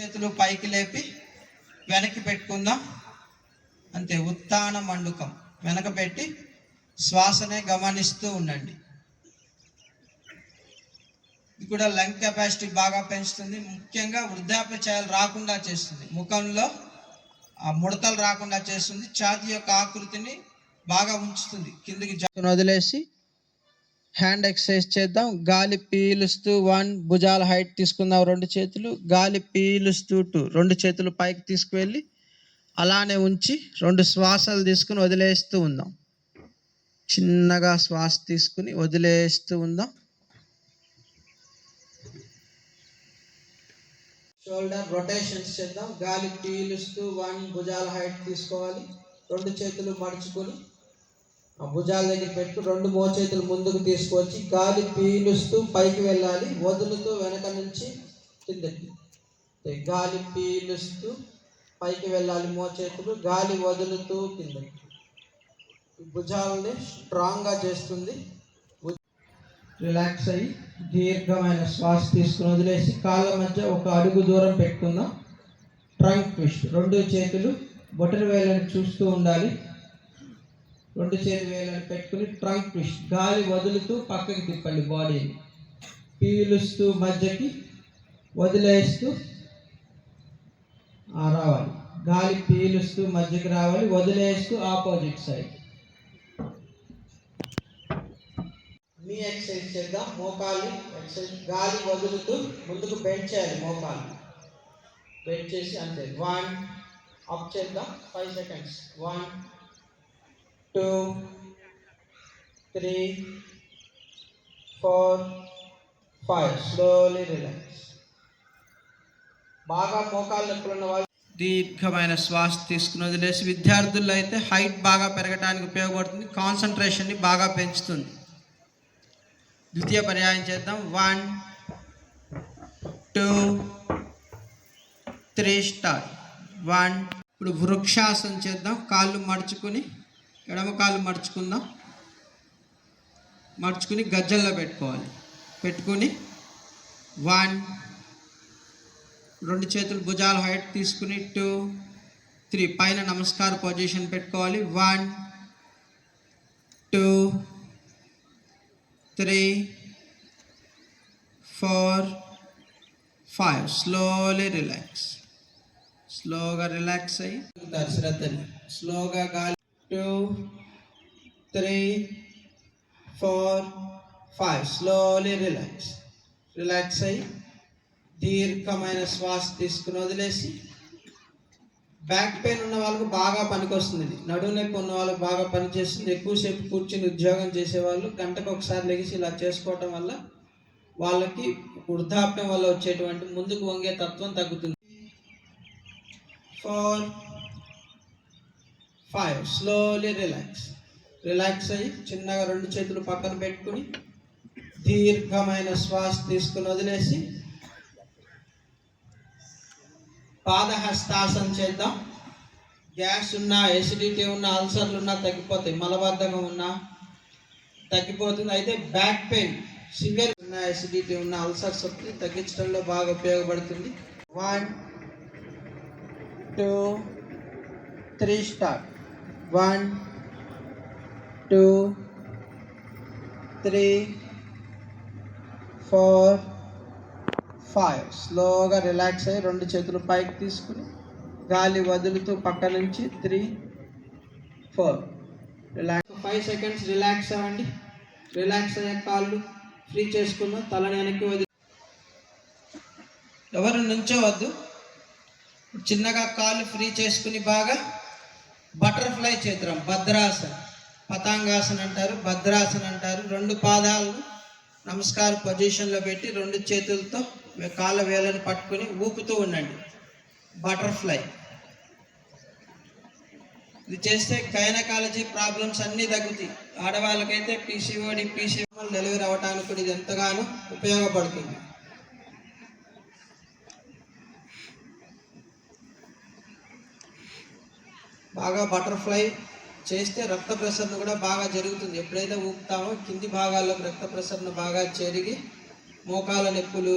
చేతులు పైకి లేపి వెనక్కి పెట్టుకుందాం. అంతే ఉత్తాన మండుకం. వెనక పెట్టి శ్వాసనే గమనిస్తూ ఉండండి. ఇది కూడా లంగ్ కెపాసిటీ బాగా పెంచుతుంది. ముఖ్యంగా వృద్ధాప్య ఛాయలు రాకుండా చేస్తుంది. ముఖంలో ఆ ముడతలు రాకుండా చేస్తుంది. ఛాతి యొక్క ఆకృతిని బాగా ఉంచుతుంది. కిందికి వదిలేసి హ్యాండ్ ఎక్సర్సైజ్ చేద్దాం. గాలి పీలుస్తూ వన్ భుజాల హైట్ తీసుకుందాం రెండు చేతులు. గాలి పీలుస్తూ టూ రెండు చేతులు పైకి తీసుకువెళ్ళి అలానే ఉంచి రెండు శ్వాసలు తీసుకుని వదిలేస్తూ ఉందాం. చిన్నగా శ్వాస తీసుకుని వదిలేస్తూ ఉందాం. షోల్డర్ రొటేషన్స్ చేద్దాం. గాలి పీలుస్తూ వన్ భుజాల హైట్ తీసుకోవాలి. రెండు చేతులు మడుచుకొని భుజాల దగ్గర పెట్టు రెండు మోచేతులు ముందుకు తీసుకొచ్చి గాలి పీలుస్తూ పైకి వెళ్ళాలి. వదులుతూ వెనక నుంచి కిందకి. గాలి పీలుస్తూ పైకి వెళ్ళాలి మోచేతులు గాలి వదులుతూ కిందకి. భుజాలని స్ట్రాంగ్గా చేస్తుంది. రిలాక్స్ అయ్యి దీర్ఘమైన శ్వాస తీసుకుని వదిలేసి కాళ్ళ మధ్య ఒక అడుగు దూరం పెట్టుకుందాం. ట్రంక్ ట్విస్ట్ రెండు చేతులు బొటన వేలను చూస్తూ ఉండాలి. రెండు చేతి వేలను పెట్టుకుని ట్రంక్ ట్విస్ట్ గాలి వదులుతూ పక్కకి తిప్పండి బాడీని. పీలుస్తూ మధ్యకి వదిలేస్తూ రావాలి. గాలి పీలుస్తూ మధ్యకి రావాలి వదిలేస్తూ ఆపోజిట్ సైడ్. మీ ఎక్సైజ్ చేద్దాం. మోకాలు ఎక్సైజ్ గాలి వదులుతూ ముందుకు బెండ్ చేయాలి మోకాలు. బెండ్ చేసి అంతే. వన్. అప్ చేద్దాం. Five seconds. One. Two three four five. Slowly relax బాగా మోకాలు నొప్పులు ఉన్న వాళ్ళు దీర్ఘమైన శ్వాస తీసుకుని వదిలేసి విద్యార్థుల్లో అయితే హైట్ బాగా పెరగడానికి ఉపయోగపడుతుంది. కాన్సన్ట్రేషన్ని బాగా పెంచుతుంది. ద్వితీయ పర్యాయం చేద్దాం. One two three start one ఇప్పుడు వృక్షాసనం చేద్దాం. కాళ్ళు మడుచుకుని ఎడమ కాళ్ళు మడుచుకుందాం. మడుచుకుని గజ్జల్లో పెట్టుకోవాలి. పెట్టుకుని వన్ రెండు చేతులు భుజాల హైట్ తీసుకుని టూ త్రీ పైన నమస్కార పొజిషన్ పెట్టుకోవాలి. One two three four five. Slowly relax. స్లోగా రిలాక్స్ అయ్యి. శ్రద్ధని స్లోగా గాలి two three four five slowly relax relax అయ్యి దీర్ఘమైన శ్వాస తీసుకుని వదిలేసి బ్యాక్ పెయిన్ ఉన్న వాళ్ళకు బాగా పనికొస్తుంది. ఇది నడువు నొప్పి ఉన్న వాళ్ళకి బాగా పనిచేస్తుంది. ఎక్కువసేపు కూర్చుని ఉద్యోగం చేసేవాళ్ళు గంటకు ఒకసారి లెగిసి ఇలా చేసుకోవటం వల్ల వాళ్ళకి వృద్ధాప్యం వల్ల వచ్చేటువంటి ముందుకు వంగే తత్వం తగ్గుతుంది. Four five slowly relax relax అయ్యి చిన్నగా రెండు చేతులు పక్కన పెట్టుకుని దీర్ఘమైన శ్వాస తీసుకుని వదిలేసి పాదహస్తాసనం చేద్దాం. గ్యాస్ ఉన్నా ఎసిడిటీ ఉన్నా అల్సర్లు ఉన్నా తగ్గిపోతాయి. మలబద్ధకం ఉన్నా తగ్గిపోతుంది. అయితే బ్యాక్ పెయిన్ సివియర్ ఉన్న ఎసిడిటీ ఉన్న అల్సర్స్ ఒకటి తగ్గించడంలో బాగా ఉపయోగపడుతుంది. One two three start one two three four five. స్లోగా రిలాక్స్ అయ్యి రెండు చేతులు పైకి తీసుకుని గాలి వదులుతూ పక్క నుంచి three four. Relax. Five seconds relax అవ్వండి. రిలాక్స్ అయ్యే కాళ్ళు ఫ్రీ చేసుకుందాం. తలని వెనక్కి వదిలి. ఎవరు నుంచోవద్దు చిన్నగా కాళ్ళు ఫ్రీ చేసుకుని బాగా బటర్ఫ్లై చిత్రం భద్రాసన్. పతాంగాసన్ అంటారు భద్రాసన్ అంటారు. రెండు పాదాలను నమస్కార పొజిషన్లో పెట్టి రెండు చేతులతో కాళ్ళ వేలను పట్టుకుని ఊపుతూ ఉండండి. బటర్ఫ్లై. ఇది చేస్తే గైనకాలజీ ప్రాబ్లమ్స్ అన్నీ తగ్గుతాయి. ఆడవాళ్ళకైతే పీసీఓడి పీసీఓ డెలివరీ అవ్వడానికి కూడా ఇది ఎంతగానో ఉపయోగపడుతుంది. బాగా బటర్ఫ్లై చేస్తే రక్త ప్రసరణ కూడా బాగా జరుగుతుంది. ఎప్పుడైతే ఊపుతామో కింది భాగాల్లోకి రక్త ప్రసరణ బాగా చేరిగి మోకాల నొప్పులు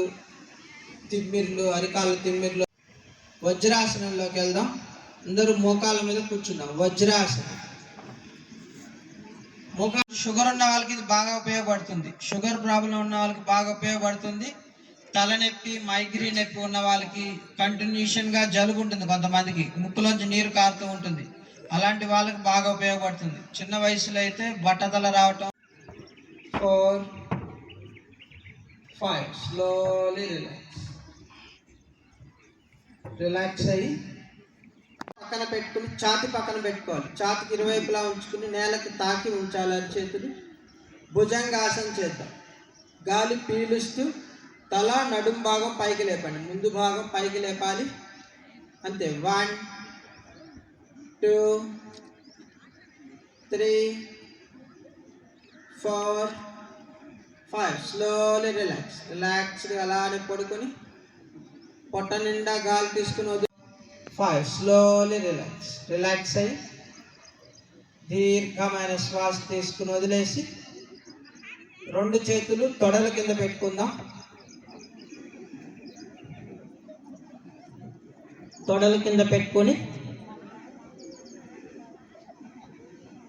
తిమ్మిర్లు అరికాల తిమ్మిర్లు వజ్రాసనంలోకి వెళ్దాం. అందరూ మోకాల మీద కూర్చున్నాం వజ్రాసనం. మోకా షుగర్ ఉన్న వాళ్ళకి ఇది బాగా ఉపయోగపడుతుంది. షుగర్ ప్రాబ్లం ఉన్న వాళ్ళకి బాగా ఉపయోగపడుతుంది. తలనొప్పి మైగ్రేన్ నొప్పి ఉన్న వాళ్ళకి కంటిన్యూషన్గా జలుబు ఉంటుంది కొంతమందికి. ముక్కులోంచి నీరు కారుతూ ఉంటుంది. అలాంటి వాళ్ళకి బాగా ఉపయోగపడుతుంది. చిన్న వయసులో అయితే బట్టతల రావటం. Four five slowly relax relax అయ్యి పక్కన పెట్టుకుని ఛాతి పక్కన పెట్టుకోవాలి. ఛాతికి ఇరువైపులా ఉంచుకుని నేలకి తాకి ఉంచాలి అరిచేతులు. భుజంగాసనం చేద్దాం. గాలి పీలుస్తూ తల నడుం భాగం పైకి లేపండి. ముందు భాగం పైకి లేపాలి. అంతే. One two three four five. Slowly relax. రిలాక్స్డ్గా అలానే పడుకొని పొట్ట నిండా గాలి తీసుకుని వద్దు ఫైవ్. Slowly relax. రిలాక్స్ అయ్యి దీర్ఘమైన శ్వాస తీసుకుని వదిలేసి రెండు చేతులు తొడల కింద పెట్టుకుందాం. తొడల కింద పెట్టుకొని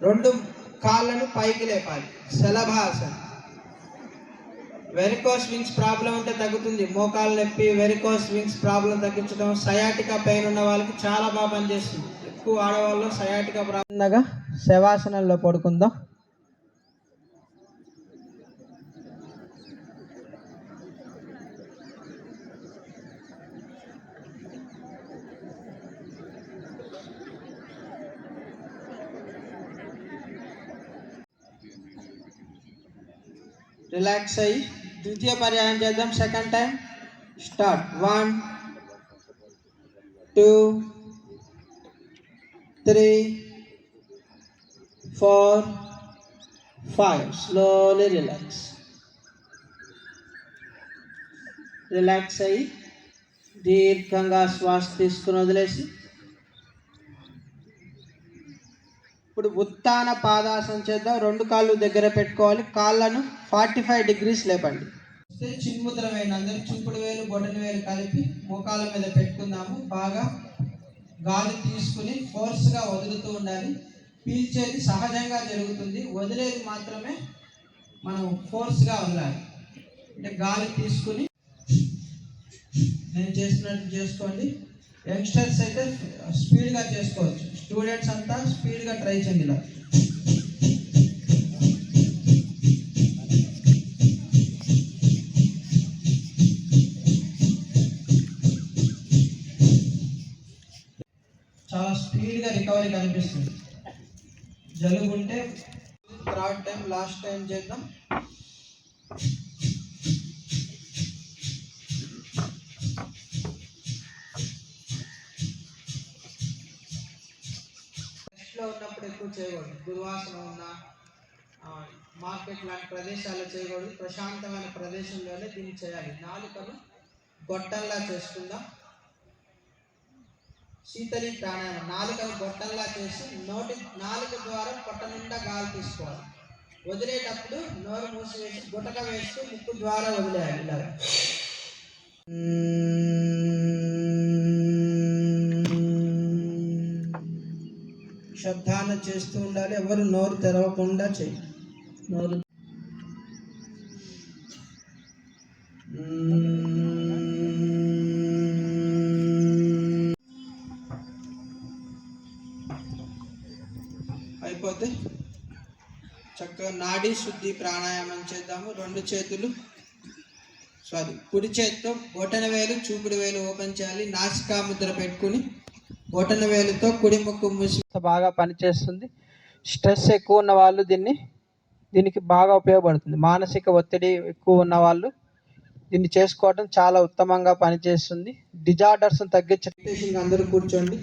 రెండు కాళ్ళను పైకి లేపాలి. శలభాసన. వెరికోస్ వింగ్స్ ప్రాబ్లం ఉంటే తగ్గుతుంది. మోకాలు నొప్పి వెరికోస్ వింగ్స్ ప్రాబ్లం తగ్గించడం సయాటికా పెయిన్ ఉన్న వాళ్ళకి చాలా బాగా పనిచేస్తుంది. ఎక్కువ ఆడవాళ్ళు సయాటికా ప్రాబ్లం శవాసనంలో పడుకుందాం. రిలాక్స్ అయ్యి ద్వితీయ పర్యాయం చేద్దాం. Second time start one two three four five slowly relax relax అయ్యి దీర్ఘంగా శ్వాస తీసుకుని వదిలేసి ఇప్పుడు ఉత్తాన పాదాసనం చేద్దాం. రెండు కాళ్ళు దగ్గర పెట్టుకోవాలి. కాళ్ళను ఫార్టీ ఫైవ్ డిగ్రీస్ లేపండి. చిన్ముద్ర వేయండి అందరు చూపుడు వేలు బొటన వేలు కలిపి మోకాల మీద పెట్టుకుందాము. బాగా గాలి తీసుకుని ఫోర్స్గా వదులుతూ ఉండాలి. పీల్చేది సహజంగా జరుగుతుంది. వదిలేది మాత్రమే మనం ఫోర్స్గా వదలాలి. అంటే గాలి తీసుకుని నేను చేసినట్టు చేసుకోండి. యంగ్స్టర్స్ అయితే స్పీడ్గా చేసుకోవచ్చు. స్టూడెంట్స్ అంతా స్పీడ్గా ట్రై చేయండి ఇలా. రికవరీ కనిపిస్తుంది. జలుబు ఉంటే థర్డ్ టైం లాస్ట్ టైం చేద్దాం. లో ఉన్నప్పుడు ఎక్కువ చేయకూడదు. దుర్వాసన ఉన్న మార్కెట్ లాంటి ప్రదేశాల్లో చేయకూడదు. ప్రశాంతమైన ప్రదేశంలోనే దీన్ని చేయాలి. నాలుకను గొట్టంలా చేసుకుందాం. శీతలి ప్రాణాయామం. నాలుకను గొట్టంలా చేసి నోటి నాలుక ద్వారా పొట్ట నిండా గాలి తీసుకోవాలి. వదిలేటప్పుడు నోరు మూసివేసి గుటక వేస్తూ ముక్కు ద్వారా వదిలేయాలి ఇలా శబ్దాన చేస్తూ ఉండాలి. ఎవరు నోరు తెరవకుండా చేయి నోరు చక్కగా నాడీ శుద్ధి ప్రాణాయామం చేద్దాము. రెండు చేతులు. సారీ కుడి చేత్తో బొటన వేలు చూపుడు వేలు ఓపెన్ చేయాలి. నాసికా ముద్ర పెట్టుకుని బొటన వేలుతో కుడి ముక్కు మూసి బాగా పనిచేస్తుంది స్ట్రెస్ ఎక్కువ ఉన్న వాళ్ళు దీన్ని దీనికి బాగా ఉపయోగపడుతుంది. మానసిక ఒత్తిడి ఎక్కువ ఉన్న వాళ్ళు దీన్ని చేసుకోవడం చాలా ఉత్తమంగా పనిచేస్తుంది. డిజార్డర్స్ తగ్గించడం అందరూ కూర్చోండి.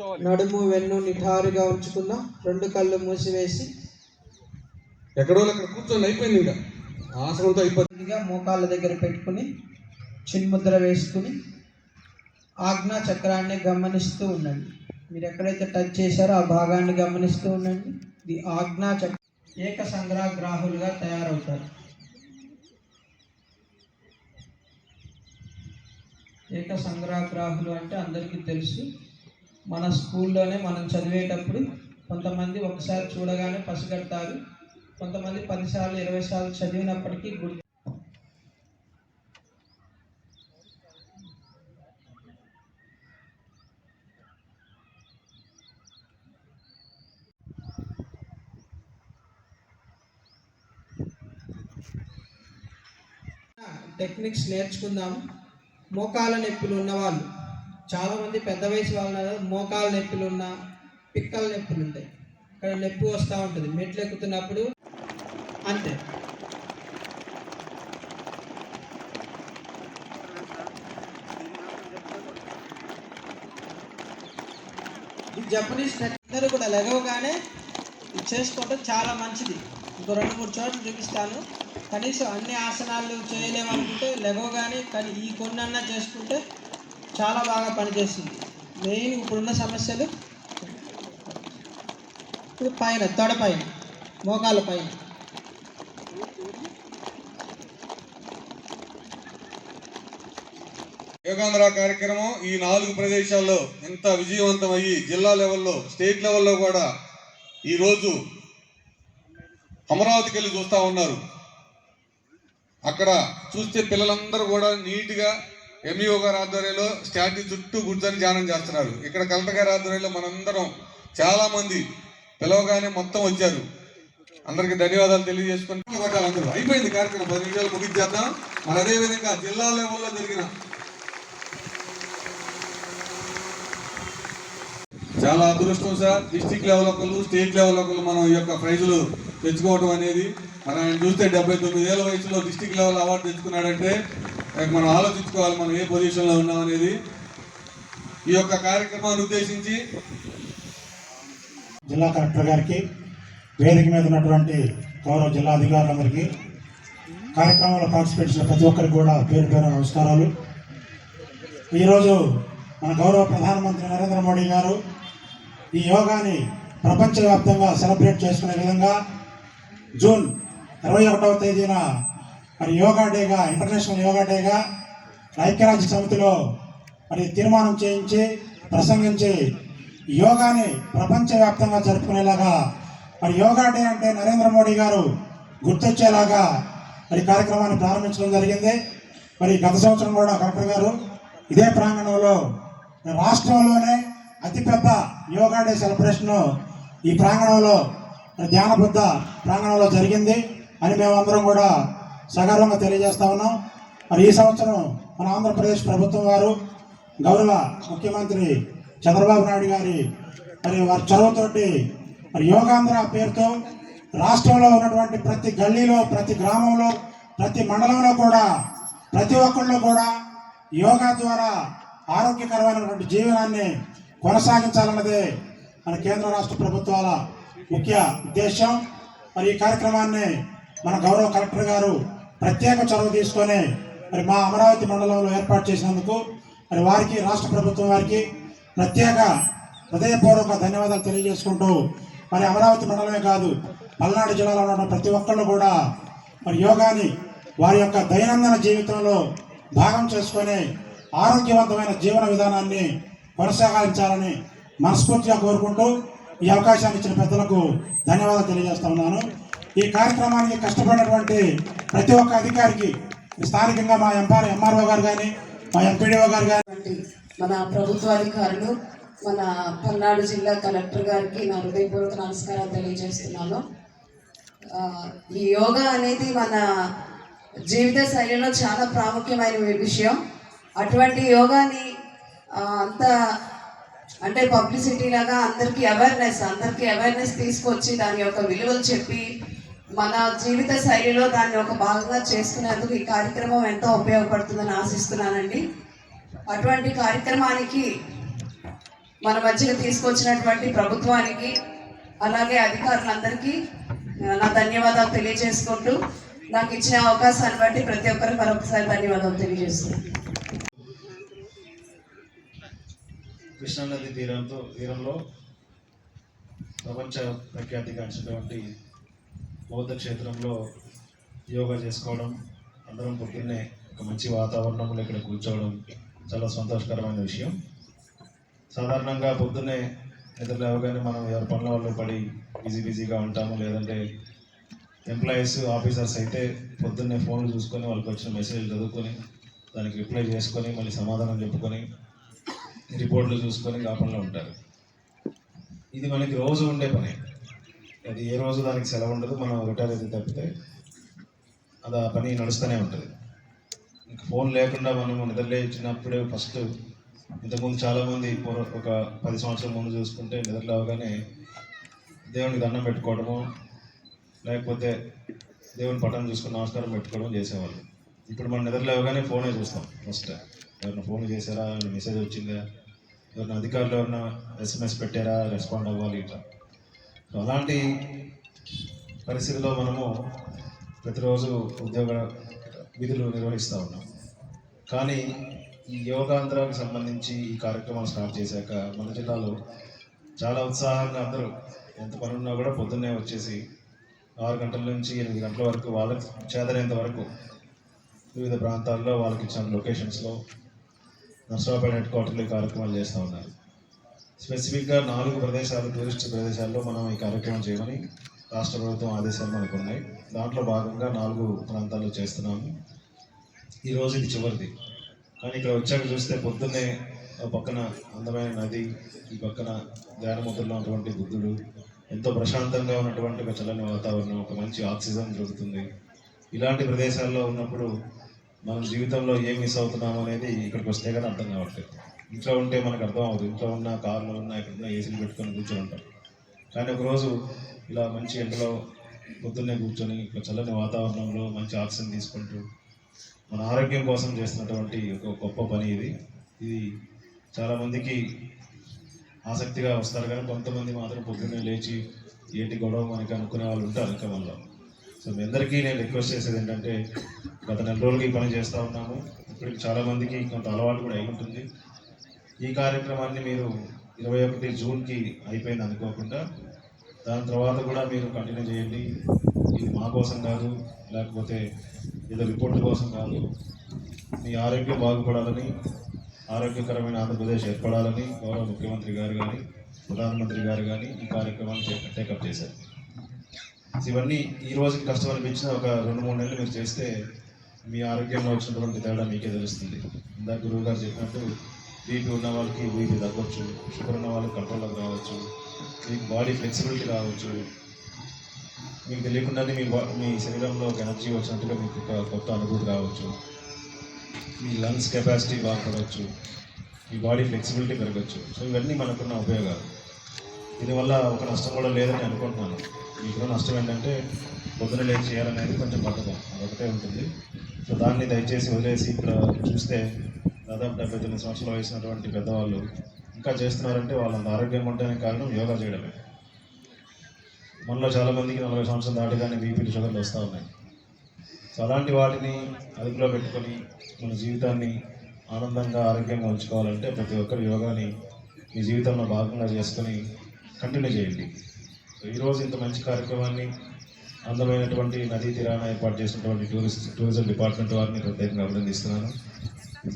నడుము వెన్ను నిఠారుగా ఉంచుకుందాం. రెండు కళ్ళు మూసివేసి. ఎక్కడో అక్కడ కూర్చొని అయిపోయింది ఇంకా. ఆసనంతో అయిపోయింది. కొద్దిగా మోకాళ్ళ దగ్గర పెట్టుకుని చిన్ముద్ర వేసుకుని ఆజ్ఞా చక్రాన్ని గమనిస్తూ ఉండండి. మీరు ఎక్కడైతే టచ్ చేశారో ఆ భాగాన్ని గమనిస్తూ ఉండండి. ఇది ఆజ్ఞా చక్ర ఏక సంగ్రహగ్రాహులుగా తయారవుతారు. ఏక సంగ్రహగ్రాహులు అంటే అందరికీ తెలుసు. మన స్కూల్లోనే మనం చదివేటప్పుడు కొంతమంది ఒకసారి చూడగానే పసిగడతారు. కొంతమంది పదిసార్లు ఇరవై సార్లు చదివినప్పటికీ గుర్తు టెక్నిక్స్ నేర్చుకుందాం. మోకాల నొప్పులు ఉన్నవాళ్ళు. చాలామంది పెద్ద వయసు వాళ్ళు మోకాలు మోకాల నొప్పులు ఉన్న పిక్కల నొప్పులు ఉంటాయి. ఇక్కడ నొప్పి వస్తూ ఉంటుంది. మెట్లు ఎక్కుతున్నప్పుడు అంతే. ఈ జపనీస్ అందరూ కూడా లెగవగానే చేసుకోవటం చాలా మంచిది. ఇంకో రెండు మూడు చోట్ల చూపిస్తాను. కనీసం అన్ని ఆసనాలు చేయలేమనుకుంటే లెగవగానే కానీ ఈ కొన్నన్నా చేసుకుంటే చాలా బాగా పనిచేస్తుంది. మెయిన్ ఇప్పుడున్న సమస్యలు ఇప్పుడు పైన తొడ పైన మోకాల పైన. యోగాంధ్ర కార్యక్రమం ఈ నాలుగు ప్రదేశాల్లో ఎంత విజయవంతం అయ్యి జిల్లా లెవెల్లో స్టేట్ లెవెల్లో కూడా ఈరోజు అమరావతికి వెళ్ళి చూస్తూ ఉన్నారు. అక్కడ చూస్తే పిల్లలందరూ కూడా నీట్గా ఎంఈఓ గారి ఆధ్వర్యంలో స్టాట్యూ చుట్టూ గుర్తని ధ్యానం చేస్తున్నారు. ఇక్కడ కలెక్టర్ గారి ఆధ్వర్యంలో మనందరం చాలామంది పిలవగానే మొత్తం వచ్చారు. అందరికి ధన్యవాదాలు తెలియజేసుకుని అందరూ. అయిపోయింది కార్యక్రమం. పది నిమిషాలు ముగించేద్దాం. మరి అదే విధంగా జిల్లా లెవెల్లో జరిగిన చాలా అదృష్టం సార్. డిస్టిక్ లెవెల్ ఒకళ్ళు స్టేట్ లెవెల్ ఒకళ్ళు మనం ఈ యొక్క ప్రైజులు తెచ్చుకోవడం అనేది. మనం ఆయన చూస్తే డెబ్బై తొమ్మిది ఏళ్ళ వయసులో డిస్టిక్ లెవెల్ అవార్డు తెచ్చుకున్నాడంటే మనం ఆలోచించుకోవాలి మనం ఏ పొజిషన్లో ఉన్నాం అనేది. ఈ యొక్క కార్యక్రమాన్ని ఉద్దేశించి జిల్లా కలెక్టర్ గారికి వేదిక మీద ఉన్నటువంటి గౌరవ జిల్లా అధికారులందరికీ కార్యక్రమంలో పార్టిసిపేట్ చేసిన ప్రతి ఒక్కరికి కూడా పేరు పేరు నమస్కారాలు. ఈరోజు మన గౌరవ ప్రధానమంత్రి నరేంద్ర మోడీ గారు ఈ యోగాని ప్రపంచవ్యాప్తంగా సెలబ్రేట్ చేసుకునే విధంగా జూన్ ఇరవై ఒకటవ తేదీన మరి యోగా డేగా ఇంటర్నేషనల్ యోగా డేగా ఐక్యరాజ్య సమితిలో మరి తీర్మానం చేయించి ప్రసంగించి యోగాని ప్రపంచవ్యాప్తంగా జరుపుకునేలాగా మరి యోగా డే అంటే నరేంద్ర మోడీ గారు గుర్తొచ్చేలాగా మరి కార్యక్రమాన్ని ప్రారంభించడం జరిగింది. మరి గత సంవత్సరం కూడా కలెక్టర్ గారు ఇదే ప్రాంగణంలో రాష్ట్రంలోనే అతిపెద్ద యోగా డే సెలబ్రేషన్ ఈ ప్రాంగణంలో ధ్యానబుద్ధ ధ్యాన బుద్ధ ప్రాంగణంలో జరిగింది. అని మేమందరం కూడా సగర్వంగా తెలియజేస్తా ఉన్నాం. మరి ఈ సంవత్సరం మన ఆంధ్రప్రదేశ్ ప్రభుత్వం వారు గౌరవ ముఖ్యమంత్రి చంద్రబాబు నాయుడు గారి మరి వారి చొరవతోటి మరి యోగాంధ్ర పేరుతో రాష్ట్రంలో ఉన్నటువంటి ప్రతి గల్లీలో ప్రతి గ్రామంలో ప్రతి మండలంలో కూడా ప్రతి ఒక్కళ్ళు కూడా యోగా ద్వారా ఆరోగ్యకరమైనటువంటి జీవనాన్ని కొనసాగించాలన్నదే మన కేంద్ర రాష్ట్ర ప్రభుత్వాల ముఖ్య ఉద్దేశం మరి ఈ కార్యక్రమాన్ని మన గౌరవ కలెక్టర్ గారు ప్రత్యేక చొరవ తీసుకొని మరి మా అమరావతి మండలంలో ఏర్పాటు చేసినందుకు మరి వారికి రాష్ట్ర ప్రభుత్వం వారికి ప్రత్యేక హృదయపూర్వక ధన్యవాదాలు తెలియజేసుకుంటూ మరి అమరావతి మండలమే కాదు పల్నాడు జిల్లాలో ఉన్న ప్రతి ఒక్కళ్ళు కూడా మరి యోగాని వారి యొక్క దైనందిన జీవితంలో భాగం చేసుకొని ఆరోగ్యవంతమైన జీవన విధానాన్ని కొనసాగించాలని మనస్ఫూర్తిగా కోరుకుంటూ ఈ అవకాశాన్ని ఇచ్చిన పెద్దలకు ధన్యవాదాలు తెలియజేస్తా ఉన్నాను. ఈ కార్యక్రమానికి కష్టపడినటువంటి ప్రతి ఒక్క అధికారికి స్థానికంగా మా ఎంఆర్ ఎంఆర్ఓ గారు కానీ మా ఎంపీడీఓ గారు కానీ మన మన ప్రభుత్వాధికారులు మన పల్నాడు జిల్లా కలెక్టర్ గారికి నా హృదయపూర్వక నమస్కారాలు తెలియజేస్తున్నాను. ఈ యోగా అనేది మన జీవిత శైలిలో చాలా ప్రాముఖ్యమైన విషయం. అటువంటి యోగాని అంత అంటే పబ్లిసిటీ లాగా అందరికీ అవేర్నెస్ అందరికీ అవేర్నెస్ తీసుకొచ్చి దాని యొక్క విలువలు చెప్పి మన జీవిత శైలిలో దాన్ని ఒక భాగంగా చేసుకునేందుకు ఈ కార్యక్రమం ఎంతో ఉపయోగపడుతుందని ఆశిస్తున్నానండి. అటువంటి కార్యక్రమానికి మన మధ్యకు తీసుకొచ్చినటువంటి ప్రభుత్వానికి అలాగే అధికారులందరికీ నా ధన్యవాదాలు తెలియజేసుకుంటూ నాకు ఇచ్చిన అవకాశాన్ని బట్టి ప్రతి ఒక్కరికి మరొకసారి ధన్యవాదాలు తెలియజేస్తున్నాను. కృష్ణానది తీరంతో తీరంలో ప్రపంచ ప్రఖ్యాతిగాంచినటువంటి బౌద్ధ క్షేత్రంలో యోగా చేసుకోవడం అందరం పొద్దున్నే ఒక మంచి వాతావరణంలో ఇక్కడ కూర్చోవడం చాలా సంతోషకరమైన విషయం. సాధారణంగా పొద్దున్నే నిద్ర లేవగానే మనం ఎవరి పనుల వల్ల పడి బిజీ బిజీగా ఉంటాము లేదంటే ఎంప్లాయీస్ ఆఫీసర్స్ అయితే పొద్దున్నే ఫోన్లు చూసుకొని వాళ్ళకి వచ్చిన మెసేజ్లు చదువుకొని దానికి రిప్లై చేసుకొని మళ్ళీ సమాధానం చెప్పుకొని రిపోర్ట్లు చూసుకొని ఆ పనిలో ఉంటారు. ఇది మనకి రోజు ఉండే పని. అది ఏ రోజు దానికి సెలవు ఉండదు మనం రిటైర్ అయితే తప్పితే అది ఆ పని నడుస్తూనే ఉంటుంది. ఇంక ఫోన్ లేకుండా మనం నిద్రలేచినప్పుడే ఫస్ట్ ఇంతకుముందు చాలామంది పూర్వ ఒక పది సంవత్సరాల ముందు చూసుకుంటే నిద్రలేవగానే దేవునికి దండం పెట్టుకోవడము లేకపోతే దేవుని పట్టణం చూసుకుని నమస్కారం పెట్టుకోవడం చేసేవాళ్ళు. ఇప్పుడు మనం నిద్రలేవగానే ఫోనే చూస్తాం ఫస్ట్. ఎవరైనా ఫోన్ చేశారా? మెసేజ్ వచ్చిందా? ఎవరైనా అధికారులు ఎవరిన ఎస్ఎంఎస్ పెట్టారా? రెస్పాండ్ అవ్వాలి ఇట్లా. సో అలాంటి పరిస్థితిలో మనము ప్రతిరోజు ఉద్యోగ విధులు నిర్వహిస్తూ ఉన్నాం. కానీ ఈ యోగాంధ్రానికి సంబంధించి ఈ కార్యక్రమాలు స్టార్ట్ చేశాక మన జిల్లాలో చాలా ఉత్సాహంగా అందరూ ఎంత పని ఉన్నా కూడా పొద్దున్నే వచ్చేసి ఆరు గంటల నుంచి ఎనిమిది గంటల వరకు వాళ్ళకి చేదరేంత వరకు వివిధ ప్రాంతాల్లో వాళ్ళకి ఇచ్చిన లొకేషన్స్లో నర్సరావుపేట హెడ్ క్వార్టర్లో ఈ కార్యక్రమాలు చేస్తూ ఉన్నారు. స్పెసిఫిక్గా నాలుగు ప్రదేశాలు టూరిస్ట్ ప్రదేశాల్లో మనం ఈ కార్యక్రమం చేయమని రాష్ట్ర ప్రభుత్వం ఆదేశాలు మనకు ఉన్నాయి. దాంట్లో భాగంగా నాలుగు ప్రాంతాల్లో చేస్తున్నాము. ఈరోజు ఇది చివరిది. కానీ ఇక్కడ వచ్చాక చూస్తే పొద్దున్నే ఆ పక్కన అందమైన నది ఈ పక్కన ధ్యానముద్రలో ఉన్నటువంటి బుద్ధుడు ఎంతో ప్రశాంతంగా ఉన్నటువంటి ఒక చల్లని వాతావరణం ఒక మంచి ఆక్సిజన్ దొరుకుతుంది. ఇలాంటి ప్రదేశాల్లో ఉన్నప్పుడు మనం జీవితంలో ఏం మిస్ అవుతున్నాము అనేది ఇక్కడికి వస్తే కానీ అర్థం కావట్లేదు. ఇంట్లో ఉంటే మనకు అర్థం అవ్వదు ఇంట్లో ఉన్న కార్లో ఉన్న ఎక్కడున్న ఏసీలు పెట్టుకొని కూర్చొని ఉంటాం. కానీ ఒకరోజు ఇలా మంచి ఎండలో పొద్దున్నే కూర్చొని ఇట్లా చల్లని వాతావరణంలో మంచి ఆక్సిజన్ తీసుకుంటూ మన ఆరోగ్యం కోసం చేస్తున్నటువంటి ఒక గొప్ప పని ఇది. ఇది చాలామందికి ఆసక్తిగా వస్తారు. కానీ కొంతమంది మాత్రం పొద్దున్నే లేచి ఏంటి గొడవ మనకి అనుకునే వాళ్ళు ఉంటారు ఇంకా మనలో. సో మీ అందరికీ నేను రిక్వెస్ట్ చేసేది ఏంటంటే గత నెల రోజులకి పని చేస్తూ ఉన్నాము. ఇప్పటికి చాలామందికి కొంత అలవాటు కూడా అయి ఉంటుంది. ఈ కార్యక్రమాన్ని మీరు ఇరవై ఒకటి జూన్కి అయిపోయింది అనుకోకుండా దాని తర్వాత కూడా మీరు కంటిన్యూ చేయండి. ఇది మా కోసం కాదు లేకపోతే ఏదో రిపోర్ట్ కోసం కాదు. మీ ఆరోగ్యం బాగుపడాలని ఆరోగ్యకరమైన ఆంధ్రప్రదేశ్ ఏర్పడాలని గౌరవ ముఖ్యమంత్రి గారు కానీ ప్రధానమంత్రి గారు కానీ ఈ కార్యక్రమాన్ని టేకప్ చేశారు. ఇవన్నీ ఈ రోజుకి కష్టం అనిపించిన ఒక రెండు మూడు నెలలు మీరు చేస్తే మీ ఆరోగ్యంలో వచ్చినటువంటి తేడా మీకే తెలుస్తుంది. ఇందాక గురువు గారు చెప్పినట్టు బీపీ ఉన్న వాళ్ళకి బీపీ తగ్గొచ్చు షుగర్ ఉన్న వాళ్ళకి కంట్రోల్లోకి రావచ్చు మీకు బాడీ ఫ్లెక్సిబిలిటీ రావచ్చు. మీకు తెలియకుండానే మీ బా- మీ శరీరంలో ఒక ఎనర్జీ వచ్చినట్టుగా మీకు ఒక కొత్త అనుభూతి రావచ్చు. మీ లంగ్స్ కెపాసిటీ బాగుపడవచ్చు. మీ బాడీ ఫ్లెక్సిబిలిటీ పెరగచ్చు. సో ఇవన్నీ మనకున్న ఉపయోగాలు. దీనివల్ల ఒక నష్టం కూడా లేదని అనుకుంటున్నాను. మీకున్న నష్టం ఏంటంటే పొద్దున లేచి చేయాలనేది కొంచెం పథకం అదొకటే ఉంటుంది. సో దాన్ని దయచేసి వదిలేసి ఇక్కడ చూస్తే దాదాపు డెబ్బై తొమ్మిది సంవత్సరాలు వయసున్నటువంటి పెద్దవాళ్ళు ఇంకా చేస్తున్నారంటే వాళ్ళంత ఆరోగ్యంగా ఉండడానికి కారణం యోగా చేయడమే. మనలో చాలామందికి నలభై సంవత్సరాలు దాటగానే బీపీలు షుగర్లు వస్తూ ఉన్నాయి. సో అలాంటి వాటిని అదుపులో పెట్టుకొని మన జీవితాన్ని ఆనందంగా ఆరోగ్యంగా ఉంచుకోవాలంటే ప్రతి ఒక్కరు యోగాని మీ జీవితంలో భాగంగా చేసుకొని కంటిన్యూ చేయండి. సో ఈరోజు ఇంత మంచి కార్యక్రమాన్ని అందమైనటువంటి నదీ తీరాన ఏర్పాటు చేసినటువంటి టూరిస్ట్ టూరిజం డిపార్ట్మెంట్ వారిని ప్రత్యేకంగా అభినందిస్తున్నాను.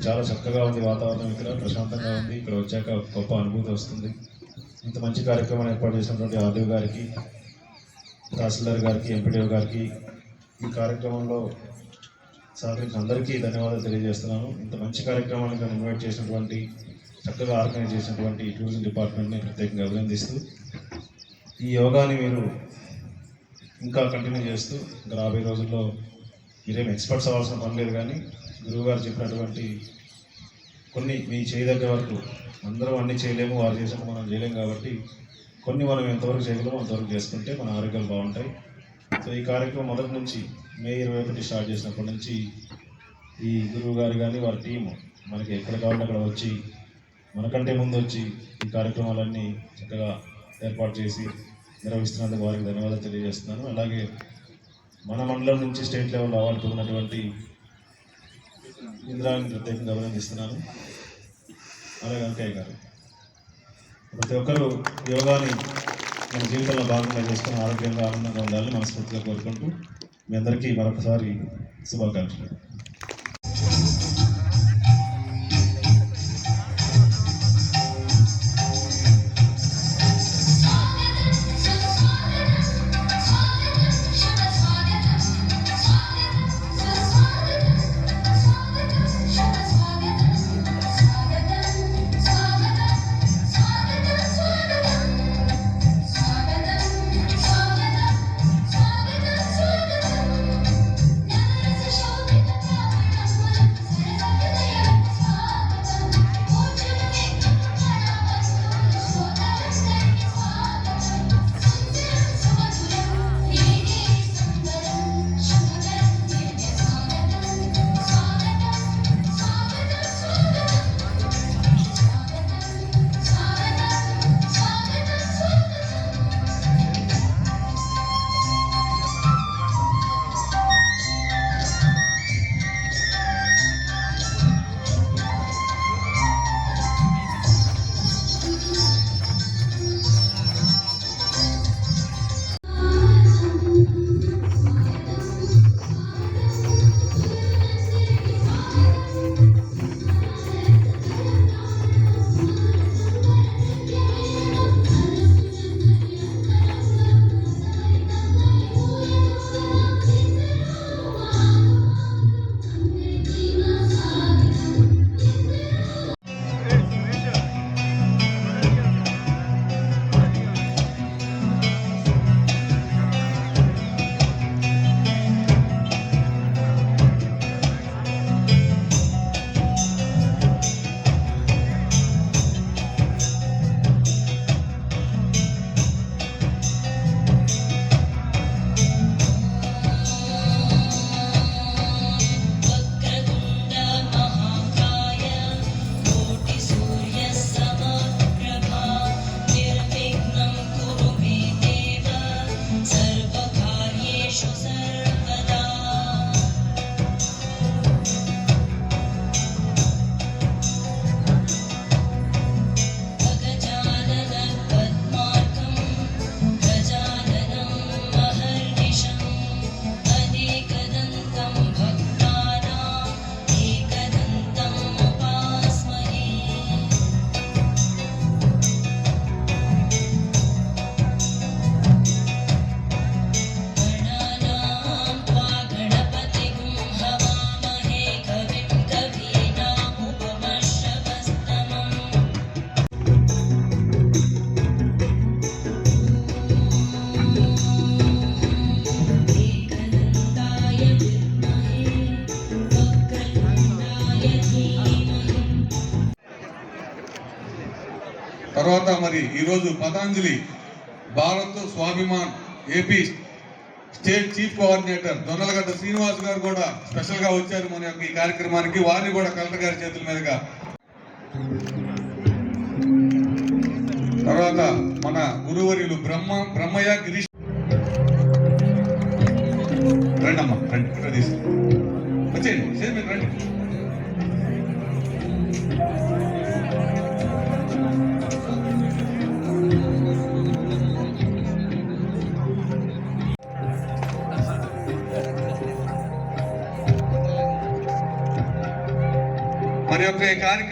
చాలా చక్కగా ఉంది వాతావరణం ఇక్కడ ప్రశాంతంగా ఉంది. ఇక్కడ వచ్చాక గొప్ప అనుభూతి వస్తుంది. ఇంత మంచి కార్యక్రమాన్ని ఏర్పాటు చేసినటువంటి ఆర్డీఓ గారికి తహసీల్దార్ గారికి ఎంపీడీఓ గారికి ఈ కార్యక్రమంలో సహకరించిన అందరికీ ధన్యవాదాలు తెలియజేస్తున్నాను. ఇంత మంచి కార్యక్రమాన్ని నన్ను ఇన్వైట్ చేసినటువంటి చక్కగా ఆర్గనైజ్ చేసినటువంటి టూరిజం డిపార్ట్మెంట్ని ప్రత్యేకంగా అభినందిస్తూ ఈ యోగాని మీరు ఇంకా కంటిన్యూ చేస్తూ ఇంకా రాబోయే రోజుల్లో మీరేం ఎక్స్పర్ట్స్ అవ్వాల్సిన పని లేదు కానీ గురువుగారు చెప్పినటువంటి కొన్ని మీ చేయదగ్గర వరకు అందరం అన్ని చేయలేము వారు చేసిన మనం చేయలేము కాబట్టి కొన్ని మనం ఎంతవరకు చేయగలమో అంతవరకు చేసుకుంటే మన ఆరోగ్యాలు బాగుంటాయి. సో ఈ కార్యక్రమం మొదటి నుంచి మే ఇరవై ఒకటి స్టార్ట్ చేసినప్పటి నుంచి ఈ గురువు గారు కానీ వారి టీము మనకి ఎక్కడ కావాలంటే అక్కడ వచ్చి మనకంటే ముందు వచ్చి ఈ కార్యక్రమాలన్నీ చక్కగా ఏర్పాటు చేసి నిర్వహిస్తున్నందుకు వారికి ధన్యవాదాలు తెలియజేస్తున్నాను. అలాగే మన మండలం నుంచి స్టేట్ లెవెల్ అవార్డు పొందినటువంటి ఇంద్రాన్ని ప్రత్యేకంగా అభినందిస్తున్నాను. అలాగే వెంకయ్య గారు. ప్రతి ఒక్కరూ యోగాని మన జీవితంలో భాగంగా చేసుకుని ఆరోగ్యంగా ఆనందంగా ఉండాలని మనస్ఫూర్తిగా కోరుకుంటూ మీ అందరికీ మరొకసారి శుభాకాంక్షలు. తర్వాత మరి ఈరోజు Patanjali Bharat Swabhiman AP state chief coordinator Donnalagadda Srinivas గారు కూడా స్పెషల్గా వచ్చారు మన యొక్క ఈ కార్యక్రమానికి. వారిని కూడా కలెక్టర్ గారి చేతుల మీదుగా. తర్వాత మన గురువర్యులు బ్రహ్మ బ్రహ్మయ్య గిరీష్. రండి అమ్మా రండి ఇక్కడ తీసు వచ్చేయండి రండి. మరి కార్యక్రమం